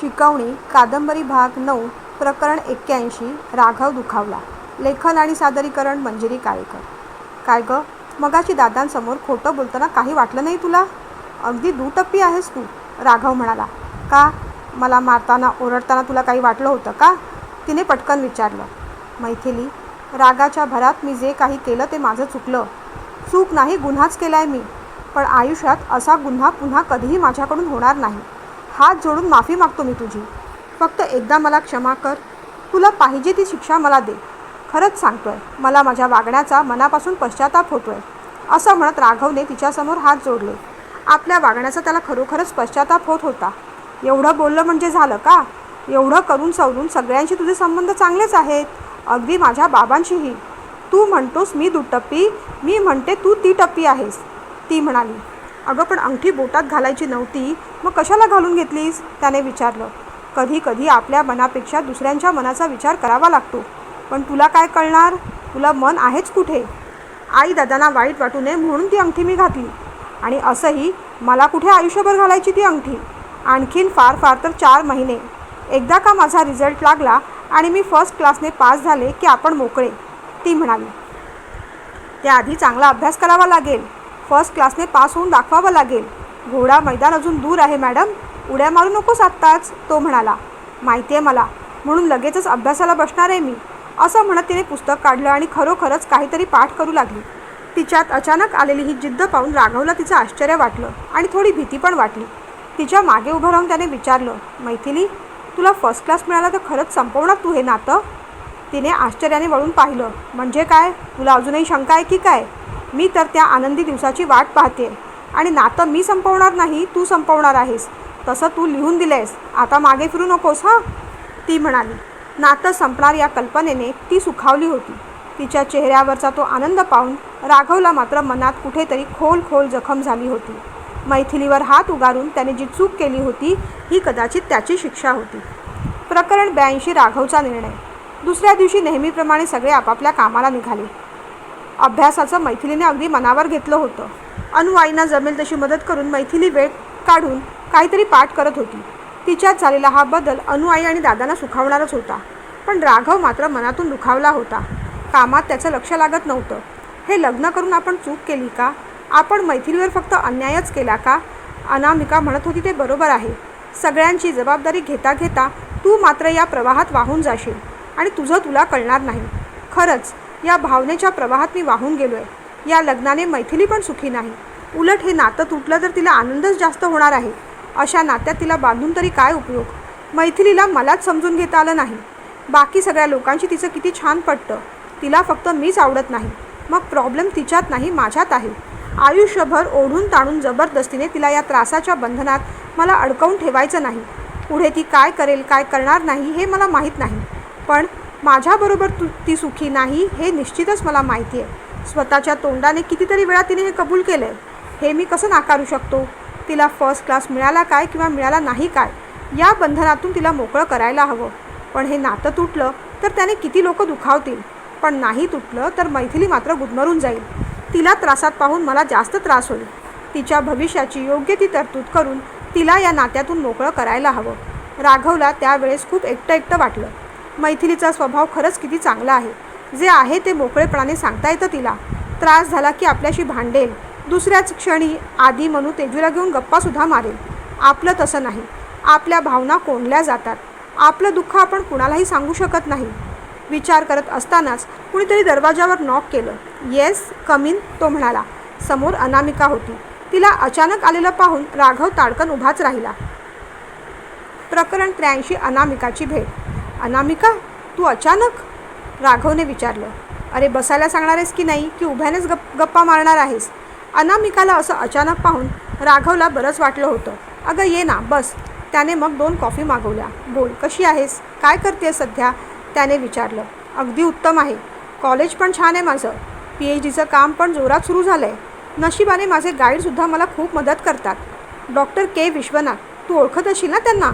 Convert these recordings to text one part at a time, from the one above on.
शिकवणी कादंबरी भाग नऊ प्रकरण एक्क्याऐंशी राघव दुखावला. लेखन आणि सादरीकरण मंजिरी काळेकर. काय गं? मगाशी दादांसमोर खोटं बोलताना काही वाटलं नाही तुला? अगदी दुटप्पी आहेस तू राघव म्हणाला. का? मला मारताना ओरडताना तुला काही वाटलं होतं का? तिने पटकन विचारलं. मैथिली रागाच्या भरात मी जे काही केलं ते माझं चुकलं. चूक नाही गुन्हाच केला आहे मी. पण आयुष्यात असा गुन्हा पुन्हा कधीही माझ्याकडून होणार नाही. हात जोडून माफी मागतो मी तुझी. फक्त एकदा मला क्षमा कर. तुला पाहिजे ती शिक्षा मला दे. खरंच सांगतोय मला माझ्या वागण्याचा मनापासून पश्चाताप होतोय. असं म्हणत राघवने तिच्यासमोर हात जोडले. आपल्या वागण्याचा त्याला खरोखरच पश्चाताप होत होता. एवढं बोललं म्हणजे झालं का? एवढं करून सवरून सगळ्यांशी तुझे संबंध चांगलेच आहेत. अगदी माझ्या बाबांशीही. तू म्हणतोस मी दुटप्पी मी म्हणते तू ती टप्पी आहेस. ती म्हणाली. अगं पण अंगठी बोटात घालायची नव्हती. मग कशाला घालून घेतलीस? त्याने विचारलं. कधी कधी आपल्या मनापेक्षा दुसऱ्यांच्या मनाचा विचार करावा लागतो. पण तुला काय कळणार? तुला मन आहेच कुठे? आई दादांना वाईट वाटू नये म्हणून ती अंगठी मी घातली. आणि असंही मला कुठे आयुष्यभर घालायची ती अंगठी? आणखीन फार फार तर चार महिने. एकदा का माझा रिझल्ट लागला आणि मी फर्स्ट क्लासने पास झाले की आपण मोकळे? ती म्हणाली. त्याआधी चांगला अभ्यास करावा लागेल. फर्स्ट क्लासने पास होऊन दाखवावं लागेल. घोडा मैदान अजून दूर आहे मॅडम. उड्या मारू नकोस आत्ताच तो म्हणाला. माहिती आहे मला. म्हणून लगेचच अभ्यासाला बसणार आहे मी. असं म्हणत तिने पुस्तक काढलं आणि खरोखरच काहीतरी पाठ करू लागली. तिच्यात अचानक आलेली ही जिद्द पाहून राघवला तिचं आश्चर्य वाटलं आणि थोडी भीती पण वाटली. तिच्यामागे उभं राहून त्याने विचारलं मैथिली तुला फर्स्ट क्लास मिळाला तर खरंच संपवणार तू हे नातं? तिने आश्चर्याने वळून पाहिलं म्हणजे काय? तुला अजूनही शंका आहे की काय? मी तर त्या आनंदी दिवसाची वाट पाहते. आणि नातं मी संपवणार नाही तू संपवणार आहेस. तसं तू लिहून दिलेस आता मागे फिरू नकोस हां? ती म्हणाली. नातं संपणार या कल्पनेने ती सुखावली होती. तिच्या चेहऱ्यावरचा तो आनंद पाहून राघवला मात्र मनात कुठेतरी खोल खोल जखम झाली होती. मैथिलीवर हात उगारून त्याने जी चूक केली होती ही कदाचित त्याची शिक्षा होती. प्रकरण ब्याऐंशी राघवचा निर्णय. दुसऱ्या दिवशी नेहमीप्रमाणे सगळे आपापल्या कामाला निघाले. अभ्यासाचं मैथिलीने अगदी मनावर घेतलं होतं. अनुआईंना जमेल तशी मदत करून मैथिली वेळ काढून काहीतरी पाठ करत होती. तिच्यात झालेला हा बदल अनुआई आणि दादांना सुखावणारच होता. पण राघव मात्र मनातून दुखावला होता. कामात त्याचं लक्ष लागत नव्हतं. हे लग्न करून आपण चूक केली का? आपण मैथिलीवर फक्त अन्यायच केला का? अनामिका म्हणत होती ते बरोबर आहे. सगळ्यांची जबाबदारी घेता घेता तू मात्र या प्रवाहात वाहून जाशील आणि तुझं तुला कळणार नाही. खरंच या भावनेच्या प्रवाहात मी वाहून गेलो आहे या लग्नाने मैथिली पण सुखी नाही. उलट हे नातं तुटलं तर तिला आनंदच जास्त होणार आहे. अशा नात्यात तिला बांधून तरी काय उपयोग? मैथिलीला मलाच समजून घेता आलं नाही. बाकी सगळ्या लोकांशी तिचं किती छान पटतं. तिला फक्त मीच आवडत नाही. मग प्रॉब्लेम तिच्यात नाही माझ्यात आहे. आयुष्यभर ओढून ताणून जबरदस्तीने तिला या त्रासाच्या बंधनात मला अडकवून ठेवायचं नाही. पुढे ती काय करेल काय करणार नाही हे मला माहीत नाही. पण माझ्याबरोबर तू ती सुखी नाही हे निश्चितच मला माहिती आहे. स्वतःच्या तोंडाने कितीतरी वेळा तिने हे कबूल केलं आहे हे मी कसं नाकारू शकतो? तिला फर्स्ट क्लास मिळाला काय किंवा मिळाला नाही काय? या बंधनातून तिला मोकळं करायला हवं. पण हे नातं तुटलं तर त्याने किती लोक दुखावतील? पण नाही तुटलं तर मैथिली मात्र गुदमरून जाईल. तिला त्रासात पाहून मला जास्त त्रास होईल. तिच्या भविष्याची योग्य ती तरतूद करून तिला या नात्यातून मोकळं करायला हवं. राघवला त्यावेळेस खूप एकटं एकटं वाटलं. मैथिलीचा स्वभाव खरंच किती चांगला आहे. जे आहे ते मोकळेपणाने सांगता येतं तिला. त्रास झाला की आपल्याशी भांडेल. दुसऱ्याच क्षणी आधी म्हणू तेजूला घेऊन गप्पासुद्धा मारेल. आपलं तसं नाही. आपल्या भावना कोंडल्या जातात. आपलं दुःख आपण कुणालाही सांगू शकत नाही. विचार करत असतानाच कुणीतरी दरवाजावर नॉक केलं. येस कमीन तो म्हणाला. समोर अनामिका होती. तिला अचानक आलेलं पाहून राघव ताडकन उभाच राहिला. प्रकरण त्र्याऐंशी अनामिकाची भेट. अनामिका तू अचानक? राघवने विचारलं. अरे बसायला सांगणार आहेस की नाही की उभ्यानेच गप गप्पा मारणार आहेस? अनामिकाला असं अचानक पाहून राघवला बरंच वाटलं होतं. अगं ये ना बस. त्याने मग दोन कॉफी मागवल्या. बोल कशी आहेस? काय करते सध्या? त्याने विचारलं. अगदी उत्तम आहे. कॉलेज पण छान आहे माझं. पी एच डीचं काम पण जोरात सुरू झालं आहे नशिबाने माझे गाईडसुद्धा मला खूप मदत करतात. डॉक्टर के. विश्वनाथ तू ओळखत असशील ना त्यांना?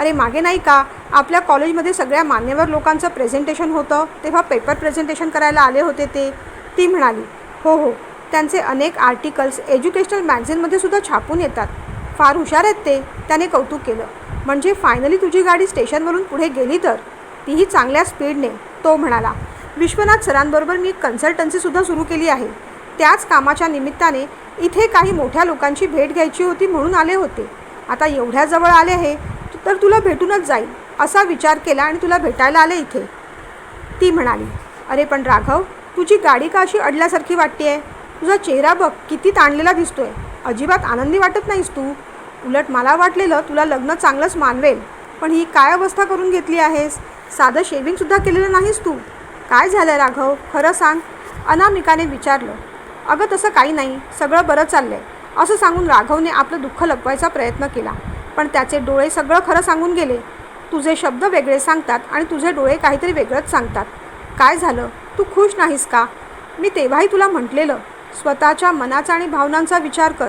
अरे मागे नाही का? आपल्या कॉलेजमध्ये सगळ्या मान्यवर लोकांचं प्रेझेंटेशन होतं तेव्हा पेपर प्रेझेंटेशन करायला आले होते ते. ती म्हणाली हो हो त्यांचे अनेक आर्टिकल्स एज्युकेशनल मॅगझिनमध्ये सुद्धा छापून येतात. फार हुशार आहेत ते. त्याने कौतुक केलं. म्हणजे फायनली तुझी गाडी स्टेशनवरून पुढे गेली तर? तीही चांगल्या स्पीडने तो म्हणाला. विश्वनाथ सरांबरोबर मी कन्सल्टन्सीसुद्धा सुरू केली आहे. त्याच कामाच्या निमित्ताने इथे काही मोठ्या लोकांची भेट घ्यायची होती म्हणून आले होते. आता एवढ्या जवळ आले आहे तर तुला भेटूनच जाईल असा विचार केला आणि तुला भेटायला आले इथे. ती म्हणाली अरे पण राघव तुझी गाडी का अशी अडल्यासारखी वाटते आहे तुझा चेहरा बघ किती ताणलेला दिसतोय. अजिबात आनंदी वाटत नाहीस तू. उलट मला वाटलेलं तुला लग्न चांगलंच मानवेल. पण ही काय अवस्था करून घेतली आहेस? साधं शेविंगसुद्धा केलेलं नाहीस तू. काय झालं राघव? खरं सांग. अनामिकाने विचारलं अगं तसं काही नाही. सगळं बरं चाललं आहे असं सांगून राघवने आपलं दुःख लपवायचा प्रयत्न केला. पण त्याचे डोळे सगळं खरं सांगून गेले. तुझे शब्द वेगळे सांगतात आणि तुझे डोळे काहीतरी वेगळंच सांगतात. काय झालं? तू खुश नाहीस का? मी तेव्हाही तुला म्हटलेलं. स्वतःच्या मनाचा आणि भावनांचा विचार कर.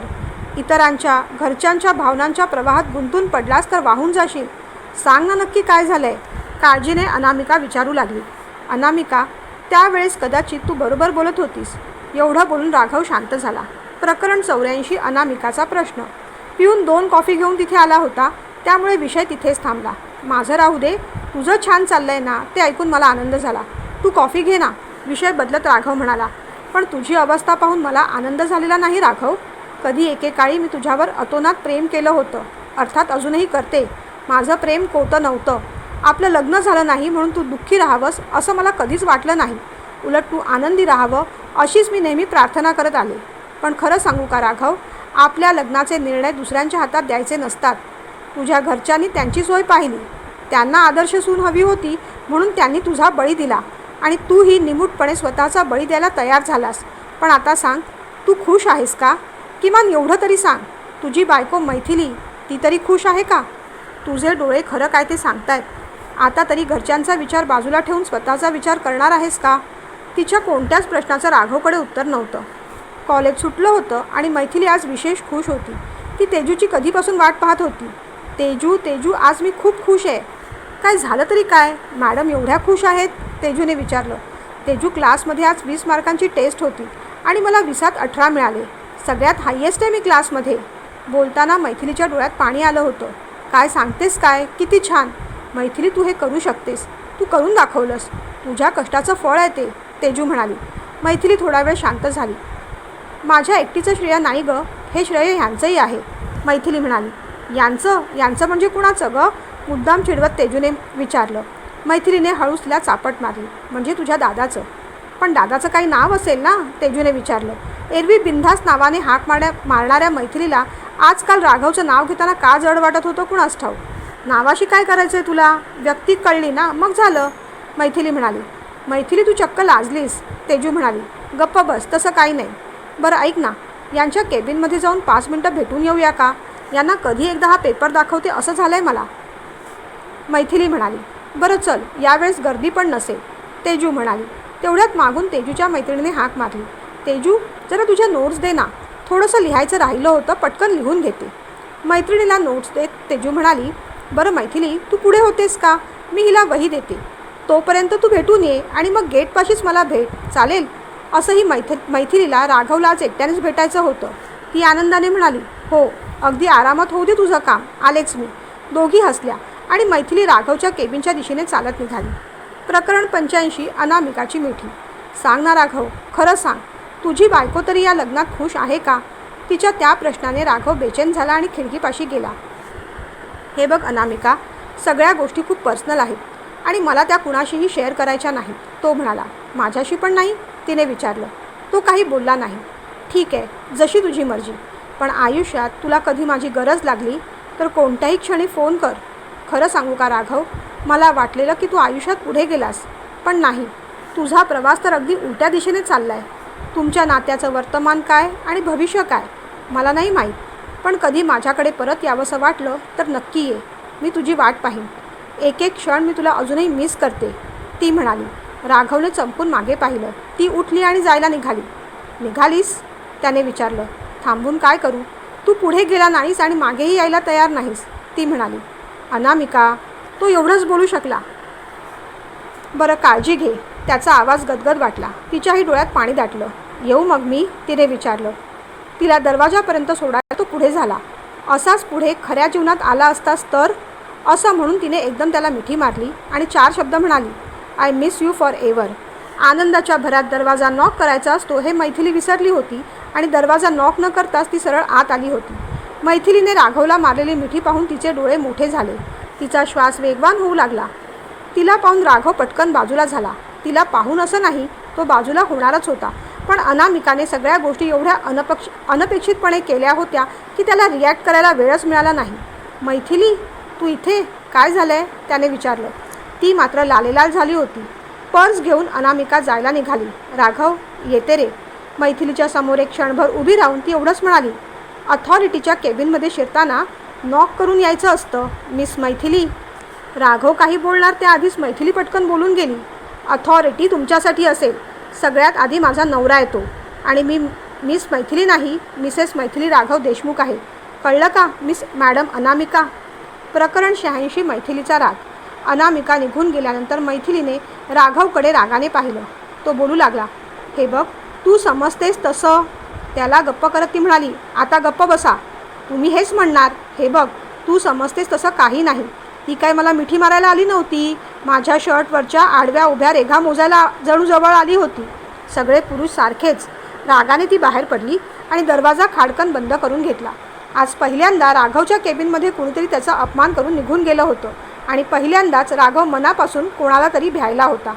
इतरांच्या घरच्यांच्या भावनांच्या प्रवाहात गुंतून पडलास तर वाहून जाशील. सांग ना नक्की काय झालं आहे काळजीने अनामिका विचारू लागली. अनामिका त्यावेळेस कदाचित तू बरोबर बोलत होतीस. एवढं बोलून राघव शांत झाला. प्रकरण चौऱ्याऐंशी अनामिकाचा प्रश्न. पिऊन दोन कॉफी घेऊन तिथे आला होता. त्यामुळे विषय तिथेच थांबला. माझं राहू दे. तुझं छान चाललं आहे ना ते ऐकून मला आनंद झाला. तू कॉफी घे ना. विषय बदलत राघव म्हणाला. पण तुझी अवस्था पाहून मला आनंद झालेला नाही राघव. कधी एकेकाळी मी तुझ्यावर अतोनात प्रेम केलं होतं. अर्थात अजूनही करते. माझं प्रेम कोतं नव्हतं. आपलं लग्न झालं नाही म्हणून तू दुःखी राहावंस असं मला कधीच वाटलं नाही. उलट तू आनंदी राहावं अशीच मी नेहमी प्रार्थना करत आले. पण खरं सांगू का राघव? आपल्या लग्नाचे निर्णय दुसऱ्यांच्या हातात द्यायचे नसतात. तुझ्या घरच्यांनी त्यांची सोय पाहिली. त्यांना आदर्श सून हवी होती म्हणून त्यांनी तुझा बळी दिला. आणि तूही निमूटपणे स्वतःचा बळी द्यायला तयार झालास. पण आता सांग तू खुश आहेस का? किमान एवढं तरी सांग. तुझी बायको मैथिली ती तरी खुश आहे का? तुझे डोळे खरं काय ते सांगतायत. आता तरी घरच्यांचा विचार बाजूला ठेवून स्वतःचा विचार करणार आहेस का? तिच्या कोणत्याच प्रश्नाचं राघवकडे उत्तर नव्हतं. कॉलेज सुटलं होतं आणि मैथिली आज विशेष खुश होती. ती तेजूची कधीपासून वाट पाहत होती. तेजू तेजू आज मी खूप खुश आहे. काय झालं तरी काय? मॅडम एवढ्या खुश आहेत? तेजूने विचारलं. तेजू क्लासमध्ये आज वीस मार्कांची टेस्ट होती आणि मला विसात अठरा मिळाले. सगळ्यात हायेस्ट आहे मी क्लासमध्ये. बोलताना मैथिलीच्या डोळ्यात पाणी आलं होतं. काय सांगतेस काय? किती छान. मैथिली तू हे करू शकतेस. तू करून दाखवलंस. तुझ्या कष्टाचं फळ आहे ते तेजू म्हणाली. मैथिली थोडा वेळ शांत झाली. माझ्या एकटीचं श्रेय नाही गं हे श्रेय ह्यांचंही आहे मैथिली म्हणाली. यांचं यांचं म्हणजे कुणाचं गं? मुद्दाम चिडवत तेजूने विचारलं. मैथिलीने हळूस तिला चापट मारली. म्हणजे तुझ्या दादाचं. पण दादाचं काही नाव असेल ना? तेजूने विचारलं. एरवी बिंधास नावाने हाक मारण्या मारणाऱ्या मैथिलीला आजकाल राघवचं नाव घेताना का जड वाटत होतं कुणास ठाऊ नावाशी काय करायचं आहे तुला? व्यक्ती कळली ना? मग झालं. मैथिली म्हणाली. मैथिली तू चक्क लाजलीस तेजू म्हणाली. गप्प बस तसं काही नाही. बरं ऐक ना यांच्या केबिनमध्ये जाऊन पाच मिनटं भेटून येऊया का? यांना कधी एकदा हा पेपर दाखवते असं झालं आहे मला. मैथिली म्हणाली बरं चल यावेळेस गर्दी पण नसेल तेजू म्हणाली. तेवढ्यात मागून तेजूच्या मैत्रिणीने हाक मारली. तेजू जरा तुझ्या नोट्स दे ना थोडंसं लिहायचं राहिलं होतं पटकन लिहून घेते. मैत्रिणीला नोट्स देत तेजू म्हणाली बरं मैथिली तू पुढे होतेस का? मी हिला वही देते. तोपर्यंत तू भेटून ये आणि मग गेटपाशीच मला भेट. चालेल? असंही मैथ मैथिलीला राघवला आज एकट्यानेच भेटायचं होतं. ती आनंदाने म्हणाली हो अगदी आरामात होऊ दे तुझं काम आलेच मी. दोघी हसल्या आणि मैथिली राघवच्या केबिनच्या दिशेने चालत निघाली. प्रकरण पंच्याऐंशी अनामिकाची मिठी. सांग ना राघव खरं सांग तुझी बायको तरी या लग्नात खुश आहे का? तिच्या त्या प्रश्नाने राघव बेचैन झाला आणि खिडकीपाशी गेला. हे बघ अनामिका सगळ्या गोष्टी खूप पर्सनल आहेत. आणि मला त्या कुणाशीही शेअर करायच्या नाहीत. तो म्हणाला माझ्याशी पण नाही? तिने विचारलं तो काही बोलला नाही. ठीक आहे जशी तुझी मर्जी पण आयुष्यात तुला कधी माझी गरज लागली तर कोणत्याही क्षणी फोन कर. खरं सांगू का राघव मला वाटलेलं की तू आयुष्यात पुढे गेलास पण नाही. तुझा प्रवास तर अगदी उलट्या दिशेने चालला आहे तुमच्या नात्याचं वर्तमान काय आणि भविष्य काय मला नाही माहीत. पण कधी माझ्याकडे परत यावंसं वाटलं तर नक्की ये. मी तुझी वाट पाहीन. एक एक क्षण मी तुला अजूनही मिस करते. ती म्हणाली राघवने चमकून मागे पाहिलं. ती उठली आणि जायला निघाली. निघालीस? त्याने विचारलं. थांबून काय करू? तू पुढे गेला नाहीस आणि मागेही यायला तयार नाहीस. ती म्हणाली. अनामिका तो एवढंच बोलू शकला. बरं काळजी घे. त्याचा आवाज गदगद वाटला. तिच्याही डोळ्यात पाणी दाटलं. येऊ मग मी तिने विचारलं. तिला दरवाजापर्यंत सोडायला तो पुढे झाला. असाच पुढे खऱ्या जीवनात आला असतास तर असं म्हणून तिने एकदम त्याला मिठी मारली आणि चार शब्द म्हणाली I miss you forever आनंदाच्या भरात दरवाजा नॉक करायचा असतो हे मैथिली विसरली होती आणि दरवाजा नॉक न करताच ती सरळ आत आली होती. मैथिलीने राघवला मारलेली मिठी पाहून तिचे डोळे मोठे झाले. तिचा श्वास वेगवान होऊ लागला. तिला पाहून राघव पटकन बाजूला झाला. तिला पाहून असं नाही तो बाजूला होणारच होता. पण अनामिकाने सगळ्या गोष्टी एवढ्या अनपक्ष अनपेक्षितपणे केल्या होत्या की त्याला रिॲक्ट करायला वेळच मिळाला नाही. मैथिली तू इथे काय झालं आहे त्याने विचारलं. ती मात्र लालेलाल झाली होती. पर्स घेऊन अनामिका जायला निघाली. राघव येते रे. मैथिलीच्या समोर एक क्षणभर उभी राहून ती एवढंच म्हणाली अथॉरिटीच्या केबिनमध्ये शिरताना नॉक करून यायचं असतं मिस मैथिली. राघव काही बोलणार त्याआधीच मैथिली पटकन बोलून गेली अथॉरिटी तुमच्यासाठी असेल. सगळ्यात आधी माझा नवरा येतो आणि मी मिस मैथिली नाही मिसेस मैथिली राघव देशमुख आहे. कळलं का मिस मॅडम अनामिका? प्रकरण शहाऐंशी मैथिलीचा राग. अनामिका निघून गेल्यानंतर मैथिलीने राघवकडे रागाने पाहिलं. तो बोलू लागला हे बघ तू समजतेस तसं. त्याला गप्प करत ती म्हणाली आता गप्प बसा. तुम्ही हेच म्हणणार हे बघ तू समजतेस तसं काही नाही. ती काय मला मिठी मारायला आली नव्हती? माझ्या शर्टवरच्या आडव्या उभ्या रेघा मोजायला जणू जवळ आली होती. सगळे पुरुष सारखेच. रागाने ती बाहेर पडली आणि दरवाजा खाडकन बंद करून घेतला. आज पहिल्यांदा राघवच्या केबिनमध्ये कोणीतरी त्याचा अपमान करून निघून गेलं होतं आणि पहिल्यांदाच राघव मनापासून कोणाला तरी भ्यायला होता.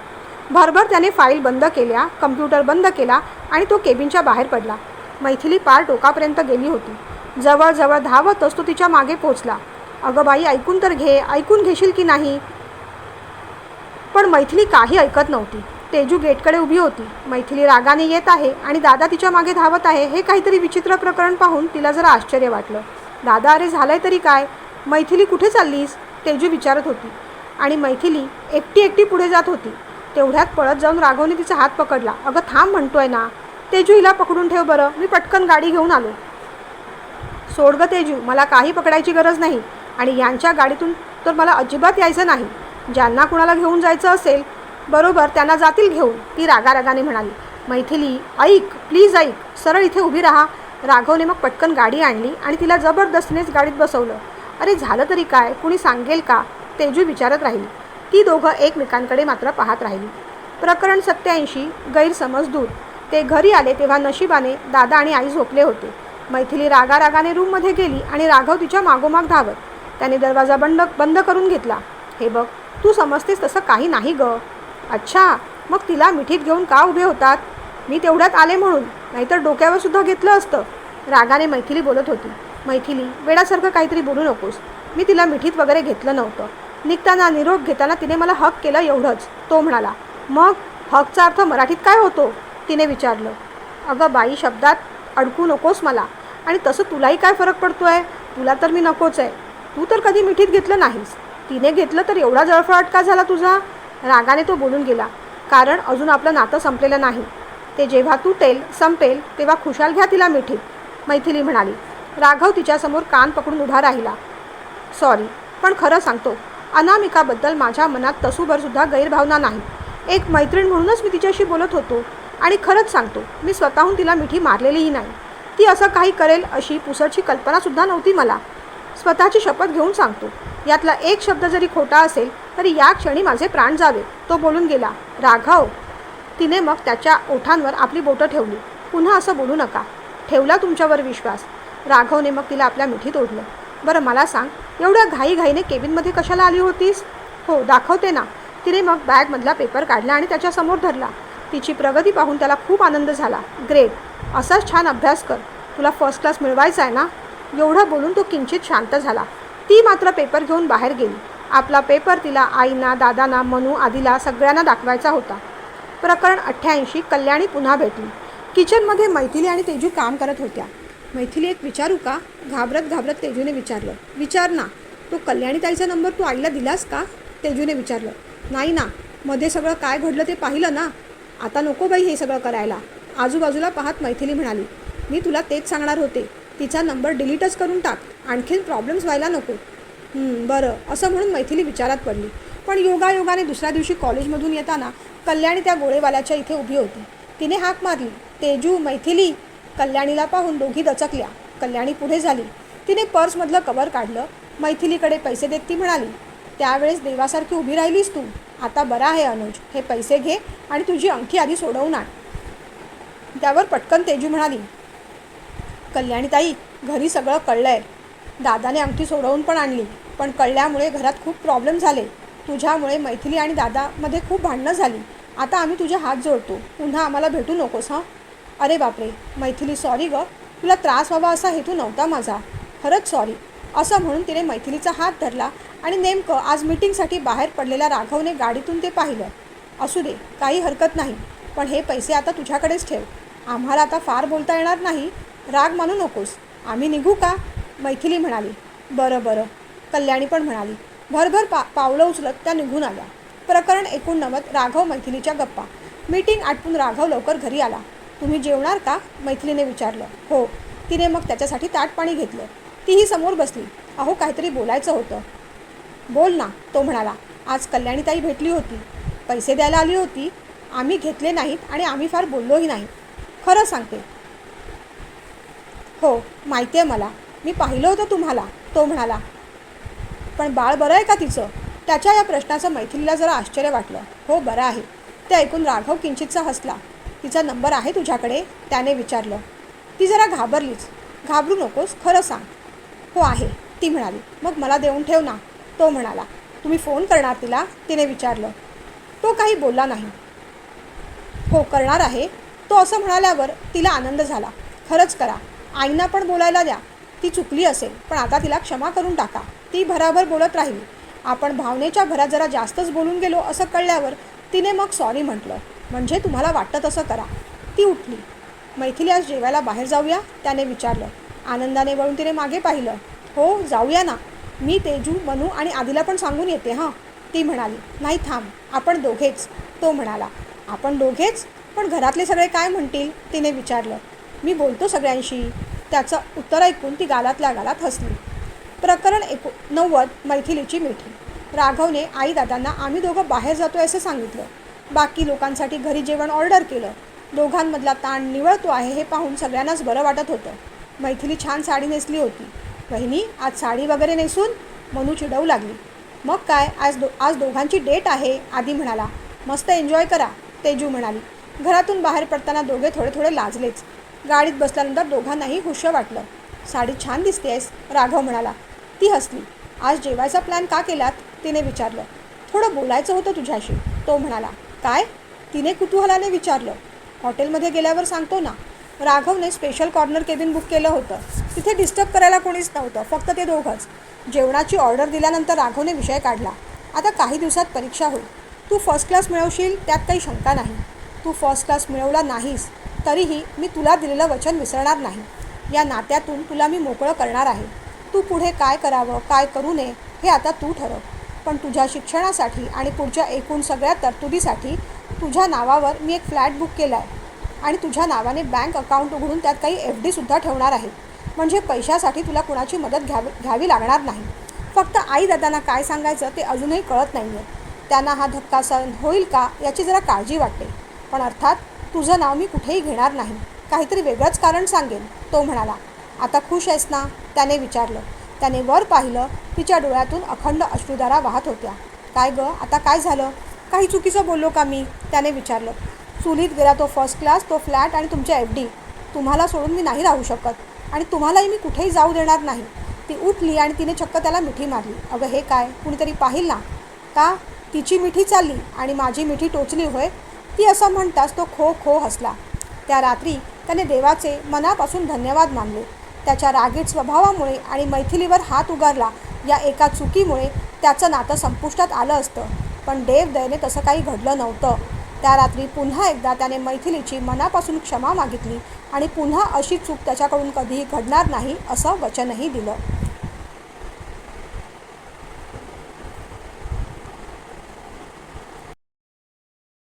भरभर त्याने फाईल बंद केल्या कम्प्युटर बंद केला आणि तो केबिनच्या बाहेर पडला. मैथिली पार टोकापर्यंत गेली होती. जवळजवळ धावतच तो तिच्यामागे पोचला अगं बाई ऐकून तर घे ऐकून घेशील की नाही पण मैथिली काही ऐकत नव्हती. तेजू गेटकडे उभी होती. मैथिली रागाने येत आहे आणि दादा तिच्यामागे धावत आहे हे काहीतरी विचित्र प्रकरण पाहून तिला जरा आश्चर्य वाटलं. दादा अरे झालंय तरी काय? मैथिली कुठे चाललीस? तेजू विचारत होती. आणि मैथिली एकटी एकटी पुढे जात होती. तेवढ्यात पळत जाऊन राघवने तिचा हात पकडला. अगं थांब म्हणतोय ना. तेजू हिला पकडून ठेव बरं. मी पटकन गाडी घेऊन आलो. सोड तेजू. मला काही पकडायची गरज नाही. आणि यांच्या गाडीतून तर मला अजिबात यायचं नाही. ज्यांना कुणाला घेऊन जायचं असेल बरोबर त्यांना जातील घेऊन ती रागारागाने म्हणाली. मैथिली ऐक प्लीज ऐक सरळ इथे उभी राहा. राघवने मग पटकन गाडी आणली आणि तिला जबरदस्तीनेच गाडीत बसवलं. अरे झालं तरी काय? कुणी सांगेल का? तेजू विचारत राहिली. ती दोघं एकमेकांकडे मात्र पाहत राहिली. प्रकरण सत्याऐंशी गैरसमज दूर. ते घरी आले तेव्हा नशिबाने दादा आणि आई झोपले होते. मैथिली रागारागाने रूममध्ये गेली आणि राघव तिच्या मागोमाग धावत. त्याने दरवाजा बंद बंद करून घेतला. हे बघ तू समजतेस तसं काही नाही ग. अच्छा मग तिला मिठीत घेऊन का उभे होतात? मी तेवढ्यात आले म्हणून नाहीतर डोक्यावर सुद्धा घेतलं असतं. रागाने मैथिली बोलत होती. मैथिली वेळासारखं काहीतरी बोलू नकोस. मी तिला मिठीत वगैरे घेतलं नव्हतं. निघताना निरोप घेताना तिने मला हक केलं एवढंच. तो म्हणाला मग हकचा अर्थ मराठीत काय होतो? तिने विचारलं अगं बाई शब्दात अडकू नकोस मला. आणि तसं तुलाही काय फरक पडतो आहे तुला तर मी नकोच आहे. तू तर कधी मिठीत घेतलं नाहीस. तिने घेतलं तर एवढा जळफळाट का झाला तुझा? रागाने तो बोलून गेला. कारण अजून आपलं नातं संपलेलं नाही. ते जेव्हा तुटेल संपेल तेव्हा खुशाल घ्या तिला मिठी मैथिली म्हणाली. राघव तिच्यासमोर कान पकडून उभा राहिला. सॉरी पण खरं सांगतो अनामिकाबद्दल माझ्या मनात तसूभरसुद्धा गैरभावना नाही. एक मैत्रीण म्हणूनच मी तिच्याशी बोलत होतो आणि खरंच सांगतो मी स्वतःहून तिला मिठी मारलेलीही नाही. ती असं काही करेल अशी पुसटची कल्पनासुद्धा नव्हती मला. स्वतःची शपथ घेऊन सांगतो यातला एक शब्द जरी खोटा असेल तरी या क्षणी माझे प्राण जावे तो बोलून गेला राघव. तिने मग त्याच्या ओठांवर आपली बोटं ठेवली. पुन्हा असं बोलू नका. ठेवला तुमच्यावर विश्वास. राघवने मग तिला आपल्या मिठीत ओढलं बरं मला सांग एवढ्या घाईघाईने केबिनमध्ये कशाला आली होतीस? हो दाखवते ना. तिने मग बॅगमधला पेपर काढला आणि त्याच्यासमोर धरला. तिची प्रगती पाहून त्याला खूप आनंद झाला. ग्रेट. असाच छान अभ्यास कर. तुला फर्स्ट क्लास मिळवायचा आहे ना? एवढं बोलून तो किंचित शांत झाला. ती मात्र पेपर घेऊन बाहेर गेली. आपला पेपर तिला आईना दादांना मनू आदीला सगळ्यांना दाखवायचा होता. प्रकरण अठ्ठ्याऐंशी कल्याणी पुन्हा भेटली. किचनमध्ये मैथिली आणि तेजू काम करत होत्या. मैथिली एक विचारू का? घाबरत घाबरत तेजूने विचारलं. विचार ना. तो कल्याणी ताईचा नंबर तू आईला दिलास का? तेजूने विचारलं. नाही ना. मध्ये सगळं काय घडलं ते पाहिलं ना. आता नको बाई हे सगळं करायला. आजूबाजूला पाहत मैथिली म्हणाली मी तुला तेच सांगणार होते. तिचा नंबर डिलीटच करून टाक. आणखीन प्रॉब्लेम्स व्हायला नको. बरं. असं म्हणून मैथिली विचारात पडली. पण योगायोगाने दुसऱ्या दिवशी कॉलेजमधून येताना कल्याणी त्या गोळेवाल्याच्या इथे उभी होती. तिने हाक मारली. तेजू मैथिली कल्याणीला पाहून दोघी दचकल्या. कल्याणी पुढे झाली. तिने पर्समधलं कवर काढलं. मैथिलीकडे पैसे देत ती म्हणाली त्यावेळेस देवासारखी उभी राहिलीस तू. आता बरा आहे अनुज. हे पैसे घे आणि तुझी अंगठी आधी सोडवून आण. त्यावर पटकन तेजू म्हणाली कल्याणीताई घरी सगळं कळलं आहे दादाने अंगठी सोडवून पण आणली. पण कळल्यामुळे घरात खूप प्रॉब्लेम झाले. तुझ्यामुळे मैथिली आणि दादामध्ये खूप भांडणं झाली. आता आम्ही तुझे हात जोडतो. पुन्हा आम्हाला भेटू नकोस हां? अरे बापरे मैथिली सॉरी ग. तुला त्रास व्हावा असा हेतू नव्हता माझा. खरंच सॉरी असं म्हणून तिने मैथिलीचा हात धरला आणि नेमकं आज मीटिंगसाठी बाहेर पडलेल्या राघवने गाडीतून ते पाहिलं. असू दे काही हरकत नाही. पण हे पैसे आता तुझ्याकडेच ठेव. आम्हाला आता फार बोलता येणार नाही. राग मानू नकोस. आम्ही निघू का? मैथिली म्हणाली. बरं बरं. कल्याणी पण म्हणाली भरभर पा पावलं उचलत त्या निघून आल्या. प्रकरण एकोणनव्वद राघव मैथिलीच्या गप्पा. मीटिंग आटपून राघव लवकर घरी आला. तुम्ही जेवणार का? मैथिलीने विचारलं. हो. तिने मग त्याच्यासाठी ताट पाणी घेतलं. तीही समोर बसली. अहो काहीतरी बोलायचं होतं. बोल ना तो म्हणाला. आज कल्याणीताई भेटली होती. पैसे द्यायला आली होती. आम्ही घेतले नाहीत आणि आम्ही फार बोललोही नाही. खरं सांगते. हो माहिती आहे मला. मी पाहिलं होतं तुम्हाला तो म्हणाला. पण बाळ बरं आहे का तिचं? त्याच्या या प्रश्नाचं मैथिलीला जरा आश्चर्य वाटलं. हो बरं आहे. ते ऐकून राघव किंचितचा हसला. तिचा नंबर आहे तुझ्याकडे? त्याने विचारलं. ती जरा घाबरलीच. घाबरू नकोस खरं सांग. हो आहे. ती म्हणाली. मग मला देऊन ठेव ना. तो म्हणाला. तुम्ही फोन करणार तिला? तिने विचारलं. तो काही बोलला नाही. हो करणार आहे. तो असं म्हणाल्यावर तिला आनंद झाला. खरंच करा. आईंना पण बोलायला द्या. ती चुकली असेल पण आता तिला क्षमा करून टाका. ती भराभर बोलत राहिली. आपण भावनेच्या भरात जरा जास्तच बोलून गेलो असं कळल्यावर तिने मग सॉरी म्हटलं. म्हणजे तुम्हाला वाटतं तसं करा. ती उठली. मैथिली आज जेवायला बाहेर जाऊया त्याने विचारलं. आनंदाने वळून तिने मागे पाहिलं. हो जाऊया ना. मी तेजू मनू आणि आदिला पण सांगून येते हां. ती म्हणाली नाही थांब आपण दोघेच. तो म्हणाला आपण दोघेच? पण घरातले सगळे काय म्हणतील? तिने विचारलं मी बोलतो सगळ्यांशी. त्याचं उत्तर ऐकून ती गालातल्या गालात हसली. प्रकरण एकू नव्वद मैथिलीची मिठी. राघवने आई दादांना आम्ही दोघं बाहेर जातो असं सांगितलं. बाकी लोकांसाठी घरी जेवण ऑर्डर केलं. दोघांमधला ताण निवळतो आहे हे पाहून सगळ्यांनाच बरं वाटत होतं. मैथिली छान साडी नेसली होती. बहिणी आज साडी वगैरे नेसून? मनू चिडवू लागली. मग काय आज दो आज दोघांची डेट आहे आधी म्हणाला. मस्त एन्जॉय करा तेजू म्हणाली. घरातून बाहेर पडताना दोघे थोडे थोडे लाजलेच. गाडीत बसल्यानंतर दोघांनाही हुश वाटलं. साडी छान दिसतेस राघव म्हणाला. ती हसली. आज जेवायचा प्लॅन का केलात? तिने विचारलं. थोडं बोलायचं होतं तुझ्याशी तो म्हणाला. काय? तिने कुतूहलाने विचारलं. हॉटेलमध्ये गेल्यावर सांगतो ना. राघवने स्पेशल कॉर्नर केबिन बुक केलं होतं. तिथे डिस्टर्ब करायला कोणीच नव्हतं फक्त ते दोघंच. जेवणाची ऑर्डर दिल्यानंतर राघवने विषय काढला. आता काही दिवसात परीक्षा होईल. तू फर्स्ट क्लास मिळवशील त्यात काही शंका नाही. तू फर्स्ट क्लास मिळवला नाहीस. तरीही मी तुला दिलेलं वचन विसरणार नाही. या नात्यातून तुला मी मोकळं करणार आहे. तू पुढे काय करावं काय करू नये हे आता तू ठरव. पण तुझ्या शिक्षणासाठी आणि पुढच्या एकूण सगळ्या तरतुदीसाठी तुझ्या नावावर मी एक फ्लॅट बुक केला आहे. आणि तुझ्या नावाने बँक अकाउंट उघडून त्यात काही एफ डीसुद्धा ठेवणार आहे. म्हणजे पैशासाठी तुला कुणाची मदत घ्यावी घ्यावी लागणार नाही. फक्त आई दादांना काय सांगायचं ते अजूनही कळत नाही आहे त्यांना हा धक्का सहन होईल का याची जरा काळजी वाटते. पण अर्थात तुझं नाव मी कुठेही घेणार नाही. काहीतरी वेगळंच कारण सांगेन तो म्हणाला. आता खुश आहेस ना? त्याने विचारलं. त्याने वर पाहिलं तिच्या डोळ्यातून अखंड अश्रुधारा वाहत होत्या. काय गं? आता काय झालं? काही चुकीचं बोललो का मी? त्याने विचारलं. चुलीत गेला तो फर्स्ट क्लास तो फ्लॅट आणि तुमच्या एफ डी तुम्हाला सोडून मी नाही राहू शकत आणि तुम्हालाही मी कुठेही जाऊ देणार नाही. ती उठली आणि तिने चक्क त्याला मिठी मारली. अगं हे काय? कुणीतरी पाहिल ना? का? तिची मिठी चालली आणि माझी मिठी टोचली होय? ती असं म्हणताच तो खो खो हसला. त्या रात्री त्याने देवाचे मनापासून धन्यवाद मानले. त्याच्या रागीट स्वभावामुळे आणि मैथिलीवर हात उगारला या एका चुकीमुळे त्याचं नातं संपुष्टात आलं असतं. पण देव दयेने तसं काही घडलं नव्हतं. त्या रात्री पुन्हा एकदा त्याने मैथिलीची मनापासून क्षमा मागितली आणि पुन्हा अशी चूक त्याच्याकडून कधीही घडणार नाही असं वचनही दिलं.